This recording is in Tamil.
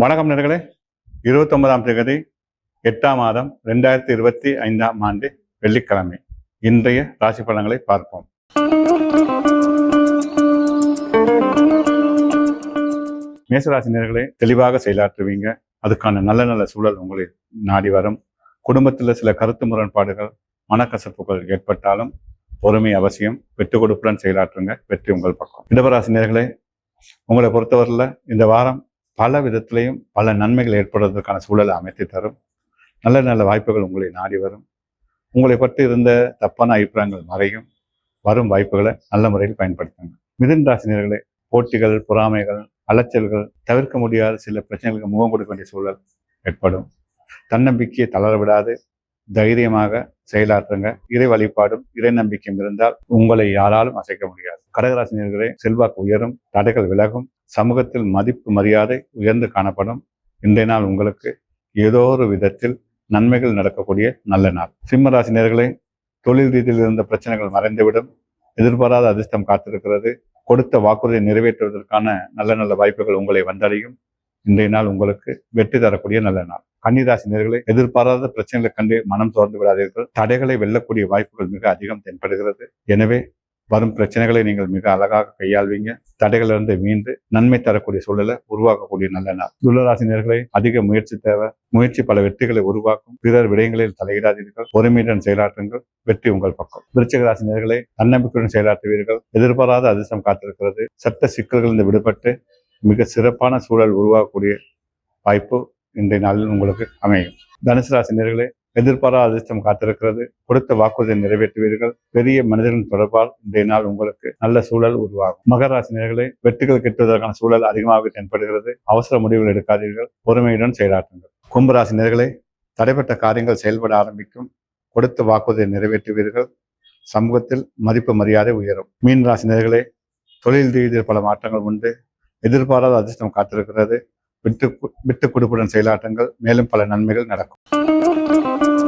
வணக்கம் நேர்களே. இருபத்தொன்பதாம் தேதி எட்டாம் மாதம் ரெண்டாயிரத்தி இருபத்தி ஐந்தாம் ஆண்டு வெள்ளிக்கிழமை. இன்றைய ராசி பலன்களை பார்ப்போம். மேசராசி நேர்களை தெளிவாக செயலாற்றுவீங்க. அதுக்கான நல்ல நல்ல சூழல் உங்களை நாடி வரும். குடும்பத்தில் சில கருத்து முரண்பாடுகள் மனக்கசப்புகள் ஏற்பட்டாலும் பொறுமை அவசியம். வெட்டு கொடுப்புடன் செயலாற்றுங்க வெற்றி உங்கள் பக்கம். இடவராசினியர்களே உங்களை பொறுத்தவரையில் இந்த வாரம் பல விதத்திலையும் பல நன்மைகள் ஏற்படுவதற்கான சூழலை அமைத்து தரும். நல்ல நல்ல வாய்ப்புகள் உங்களை நாடி வரும். உங்களை பற்றி இருந்த தப்பான அபிப்பிராயங்கள் மறையும். வரும் வாய்ப்புகளை நல்ல முறையில் பயன்படுத்துங்க மிதன் ராசினியர்களே போட்டிகள் பொறாமைகள் அலைச்சல்கள் தவிர்க்க முடியாத சில பிரச்சனைகளுக்கு முகம் கொடுக்க வேண்டிய சூழல் ஏற்படும். தன்னம்பிக்கையை தளர விடாது. தைரியமாக செயலாற்றுங்க. இறை வழிபாடும் இறை நம்பிக்கையும் இருந்தால் உங்களை யாராலும் அசைக்க முடியாது. கடகராசினியர்களே செல்வாக்கு உயரும். தடைகள் விலகும். சமூகத்தில் மதிப்பு மரியாதை உயர்ந்து காணப்படும். இன்றைய நாள் உங்களுக்கு ஏதோ ஒரு விதத்தில் நன்மைகள் நடக்கக்கூடிய நல்ல நாள். சிம்ம ராசினியர்களே தொழில் ரீதியில் இருந்த பிரச்சனைகள் மறைந்துவிடும். எதிர்பாராத அதிர்ஷ்டம் காத்திருக்கிறது. கொடுத்த வாக்குறுதியை நிறைவேற்றுவதற்கான நல்ல நல்ல வாய்ப்புகள் உங்களை வந்தடையும். இன்றைய நாள் உங்களுக்கு வெற்றி தரக்கூடிய நல்ல நாள். கன்னிராசி நேர்களே எதிர்பாராத பிரச்சனைகளை கண்டு மனம் தொடர்ந்து விடாதீர்கள். தடைகளை வெல்லக்கூடிய வாய்ப்புகள் மிக அதிகம் தென்படுகிறது. எனவே வரும் பிரச்சனைகளை நீங்கள் மிக அழகாக கையாள்வீங்க. தடைகளிலிருந்து மீண்டு நன்மை தரக்கூடிய சூழலை உருவாக்கக்கூடிய நல்ல நாள். துளராசினியர்களை அதிக முயற்சி தேவை. முயற்சி பல வெற்றிகளை உருவாக்கும். பிறர் விடயங்களில் தலையிடாதீர்கள். பொறுமையுடன் செயலாற்றுங்கள். வெற்றி உங்கள் பக்கம். விருச்சிக ராசினியர்களை தன்னம்பிக்கையுடன் செயலாற்றுவீர்கள். எதிர்பாராத அதிர்ஷ்டம் காத்திருக்கிறது. சட்ட சிக்கல்களிலிருந்து விடுபட்டு மிக சிறப்பான சூழல் உருவாக்கக்கூடிய வாய்ப்பு இன்றைய நாளில் உங்களுக்கு அமையும். தனுசு ராசினியர்களே எதிர்பாராத அதிர்ஷ்டம் காத்திருக்கிறது. கொடுத்த வாக்குறுதியை நிறைவேற்றுவீர்கள். பெரிய மனிதர்களின் தொடர்பால் இன்றைய நாள் உங்களுக்கு நல்ல சூழல் உருவாகும். மகர நேர்களை வெற்றிகள் கிட்டுவதற்கான சூழல் அதிகமாக தென்படுகிறது. அவசர முடிவுகள் எடுக்காதீர்கள். பொறுமையுடன் செயலாற்றுங்கள். கும்பராசினியர்களே தடைப்பட்ட காரியங்கள் செயல்பட ஆரம்பிக்கும். கொடுத்த வாக்குறுதியை நிறைவேற்றுவீர்கள். சமூகத்தில் மதிப்பு மரியாதை உயரும். மீன் ராசி நேர்களை தொழில் ரீதியில் பல மாற்றங்கள் உண்டு. எதிர்பாராத அதிர்ஷ்டம் காத்திருக்கிறது. விட்டு விட்டு கொடுப்புடன் செயலாட்டங்கள் மேலும் பல நன்மைகள் நடக்கும். Thank you.